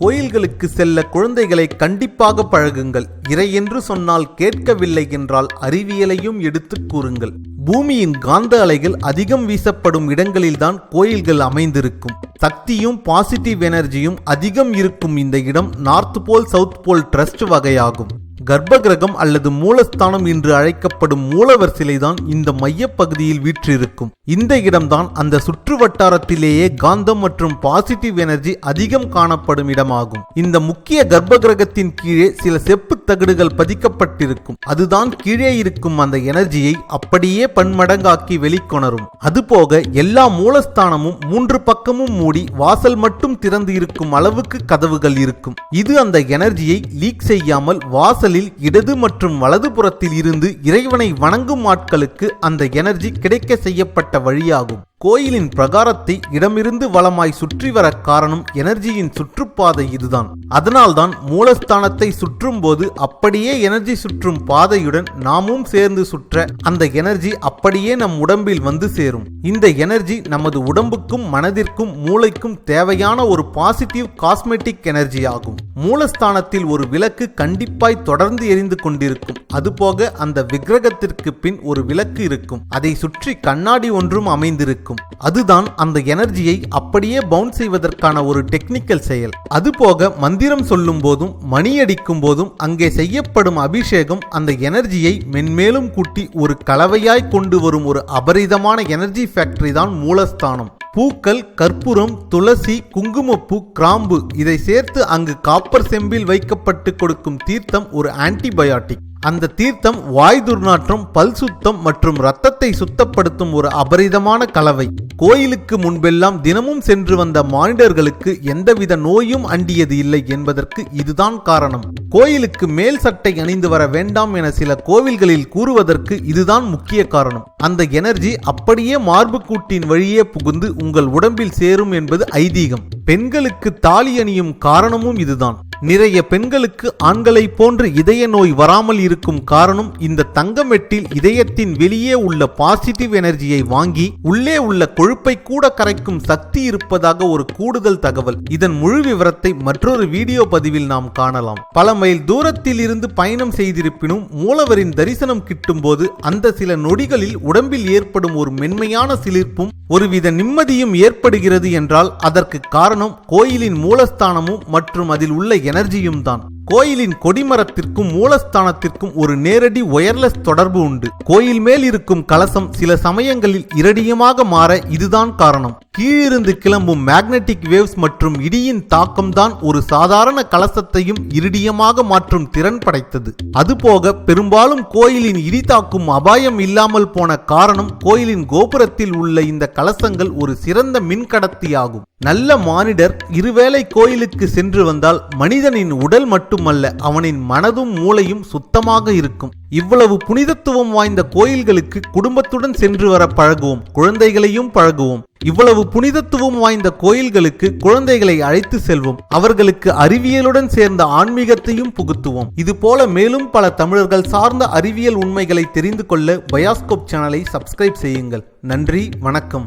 கோயில்களுக்கு செல்ல குழந்தைகளை கண்டிப்பாக பழகுங்கள். இறை என்று சொன்னால் கேட்கவில்லை என்றால் அறிவியலையும் எடுத்துக் கூறுங்கள். பூமியின் காந்த அலைகள் அதிகம் வீசப்படும் இடங்களில்தான் கோயில்கள் அமைந்திருக்கும். சக்தியும் பாசிட்டிவ் எனர்ஜியும் அதிகம் இருக்கும் இந்த இடம் north pole south pole trust வகையாகும். கர்ப்ப கிரகம் அல்லது மூலஸ்தானம் என்று அழைக்கப்படும் மூலவர் சிலைதான் இந்த மையப்பகுதியில் வீற்றிருக்கும். இந்த இடம்தான் அந்த சுற்று வட்டாரத்திலேயே காந்தம் மற்றும் பாசிட்டிவ் எனர்ஜி அதிகம் காணப்படும் இடமாகும். இந்த முக்கிய கர்ப்ப கிரகத்தின் கீழே சில செப்பு தகடுகள் பதிக்கப்பட்டிருக்கும். அதுதான் கீழே இருக்கும் அந்த எனர்ஜியை அப்படியே பன்மடங்காக்கி வெளிக்கொணரும். அதுபோக எல்லா மூலஸ்தானமும் மூன்று பக்கமும் மூடி வாசல் மட்டும் திறந்து இருக்கும் அளவுக்கு கதவுகள் இருக்கும். இது அந்த எனர்ஜியை லீக் செய்யாமல் வாசல் நாட்களில் இடது மற்றும் வலது புறத்தில் இருந்து இறைவனை வணங்கும் ஆட்களுக்கு அந்த எனர்ஜி கிடைக்க செய்யப்பட்ட வழியாகும். கோயிலின் பிரகாரத்தை இடமிருந்து வளமாய் சுற்றி வர காரணம் எனர்ஜியின் சுற்றுப்பாதை இதுதான். அதனால்தான் மூலஸ்தானத்தை சுற்றும் போது அப்படியே எனர்ஜி சுற்றும் பாதையுடன் நாமும் சேர்ந்து சுற்ற அந்த எனர்ஜி அப்படியே நம் உடம்பில் வந்து சேரும். இந்த எனர்ஜி நமது உடம்புக்கும் மனதிற்கும் மூளைக்கும் தேவையான ஒரு பாசிட்டிவ் காஸ்மெட்டிக் எனர்ஜி ஆகும். மூலஸ்தானத்தில் ஒரு விளக்கு கண்டிப்பாய் தொடர்ந்து எரிந்து கொண்டிருக்கும். அதுபோக அந்த விக்கிரகத்திற்கு பின் ஒரு விளக்கு இருக்கும். அதை சுற்றி கண்ணாடி ஒன்றும் அமைந்திருக்கும். இருக்கும். அதுதான் அந்த எனர்ஜியை அப்படியே பவுன்ஸ் செய்வதற்கான ஒரு டெக்னிக்கல் செயல். அதுபோக மந்திரம் சொல்லும் போதும் மணி அடிக்கும் போதும் அங்கே செய்யப்படும் அபிஷேகம் அந்த எனர்ஜியை மென்மேலும் கூட்டி ஒரு கலவையாய் கொண்டு வரும் ஒரு அபரிதமான எனர்ஜி ஃபேக்டரி தான் மூலஸ்தானம். பூக்கள் கற்பூரம் துளசி குங்குமப்பூ கிராம்பு இதை சேர்த்து அங்கு காப்பர் செம்பில் வைக்கப்பட்டு கொடுக்கும் தீர்த்தம் ஒரு ஆன்டிபயாட்டிக் அந்த தீர்த்தம் வாய் துர்நாற்றம் பல் சுத்தம் மற்றும் ரத்தத்தை சுத்தப்படுத்தும் ஒரு அபரிதமான கலவை. கோயிலுக்கு முன்பெல்லாம் தினமும் சென்று வந்த மானிடர்களுக்கு எந்தவித நோயும் அண்டியது இல்லை என்பதற்கு இதுதான் காரணம். கோயிலுக்கு மேல் சட்டை அணிந்து வர வேண்டாம் என சில கோவில்களில் கூறுவதற்கு இதுதான் முக்கிய காரணம். அந்த எனர்ஜி அப்படியே மார்புக்கூட்டின் வழியே புகுந்து உங்கள் உடம்பில் சேரும் என்பது ஐதீகம். பெண்களுக்கு தாலி அணியும் காரணமும் இதுதான். நிறைய பெண்களுக்கு ஆண்களைப் போன்று இதய நோய் வராமல் இருக்கும் காரணம் இந்த தங்கமெட்டில் இதயத்தின் வெளியே உள்ள பாசிட்டிவ் எனர்ஜியை வாங்கி உள்ளே உள்ள கொழுப்பை கூட கரைக்கும் சக்தி இருப்பதாக ஒரு கூடுதல் தகவல். இதன் முழு விவரத்தை மற்றொரு வீடியோ பதிவில் நாம் காணலாம். பல மைல் தூரத்தில் இருந்து பயணம் செய்திருப்பினும் மூலவரின் தரிசனம் கிட்டும்போது அந்த சில நொடிகளில் உடம்பில் ஏற்படும் ஒரு மென்மையான சிலிர்ப்பும் ஒருவித நிம்மதியும் ஏற்படுகிறது என்றால் அதற்கு காரணம் கோயிலின் மூலஸ்தானமும் மற்றும் அதில் உள்ள எனர்ஜியும் தான் கோயிலின் கொடிமரத்திற்கும் மூலஸ்தானத்திற்கும் ஒரு நேரடி ஒயர்லெஸ் தொடர்பு உண்டு. கோயில் மேல் இருக்கும் கலசம் சில சமயங்களில் இரடியமாக மாற இதுதான் காரணம். கீழிருந்து கிளம்பும் மேக்னெட்டிக் வேவ்ஸ் மற்றும் இடியின் தாக்கம்தான் ஒரு சாதாரண கலசத்தையும் இருடியமாக மாற்றும் திறன் படைத்தது. அதுபோக பெரும்பாலும் கோயிலின் இடி தாக்கும் அபாயம் இல்லாமல் போன காரணம் கோயிலின் கோபுரத்தில் உள்ள இந்த கலசங்கள் ஒரு சிறந்த மின்கடத்தியாகும். நல்ல மானிடர் இருவேளை கோயிலுக்கு சென்று வந்தால் மனிதனின் உடல் மட்டுமல்ல அவனின் மனதும் மூளையும் சுத்தமாக இருக்கும். இவ்வளவு புனிதத்துவம் வாய்ந்த கோயில்களுக்கு குடும்பத்துடன் சென்று வர பழகுவோம் குழந்தைகளையும் பழகுவோம். இவ்வளவு புனிதத்துவம் வாய்ந்த கோயில்களுக்கு குழந்தைகளை அழைத்து செல்வோம். அவர்களுக்கு அறிவியலுடன் சேர்ந்த ஆன்மீகத்தையும் புகுத்துவோம். இது போல மேலும் பல தமிழர்கள் சார்ந்த அறிவியல் உண்மைகளை தெரிந்து கொள்ள பயாஸ்கோப் சேனலை சப்ஸ்கிரைப் செய்யுங்கள். நன்றி வணக்கம்.